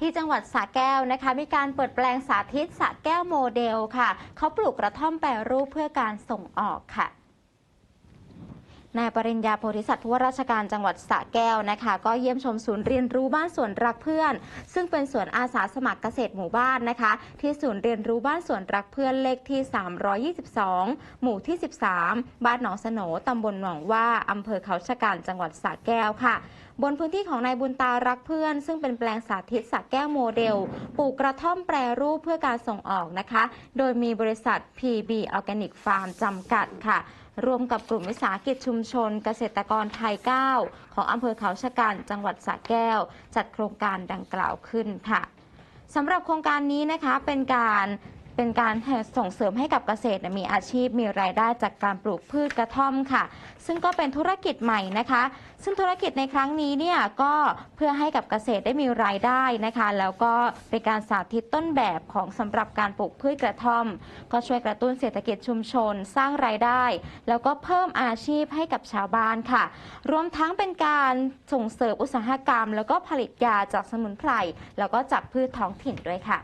ที่จังหวัดสระแก้วนะคะ มีการเปิดแปลงสาธิตสระแก้วโมเดลค่ะ เขาปลูกกระท่อมแปรรูปเพื่อการส่งออกค่ะ นายปริญญาโพธิสัตว์ผู้ว่าราชการจังหวัดสระแก้วนะคะ ก็เยี่ยมชมศูนย์เรียนรู้บ้านสวนรักเพื่อน ซึ่งเป็นสวนอาสาสมัครเกษตรหมู่บ้านนะคะ ที่ศูนย์เรียนรู้บ้านสวนรักเพื่อนเลขที่ 322 หมู่ที่ 13 บ้านหนองสโหนตำบลหนองว่าอำเภอเขาชะกันจังหวัดสระแก้วค่ะ บนพื้นที่ของนายบุญตารักเพื่อน ซึ่งเป็นแปลงสาธิตสระแก้วโมเดลปลูกกระท่อมแปรรูปเพื่อการส่งออกนะคะ โดยมีบริษัท PB Organic Farm จำกัดค่ะร่วมกับกลุ่มวิสาหกิจชุมชน เกษตรกรไทย 9 ของอำเภอเขาชะกันจังหวัดสระแก้ว จัดโครงการดังกล่าวขึ้นค่ะสำหรับโครงการนี้นะคะเป็นการเป็นการส่งเสริมให้กับเกษตรมีอาชีพมีรายได้จากการปลูกพืชกระท่อมค่ะ ซึ่งก็เป็นธุรกิจใหม่นะคะ ซึ่งธุรกิจในครั้งนี้เนี่ยก็เพื่อให้กับเกษตรได้มีรายได้นะคะ แล้วก็เป็นการสาธิตต้นแบบของสำหรับการปลูกพืชกระท่อม ก็ช่วยกระตุ้นเศรษฐกิจชุมชน สร้างรายได้ แล้วก็เพิ่มอาชีพให้กับชาวบ้านค่ะ รวมทั้งเป็นการส่งเสริมอุตสาหกรรม แล้วก็ผลิตยาจากสมุนไพรแล้วก็จากพืชท้องถิ่นด้วยค่ะ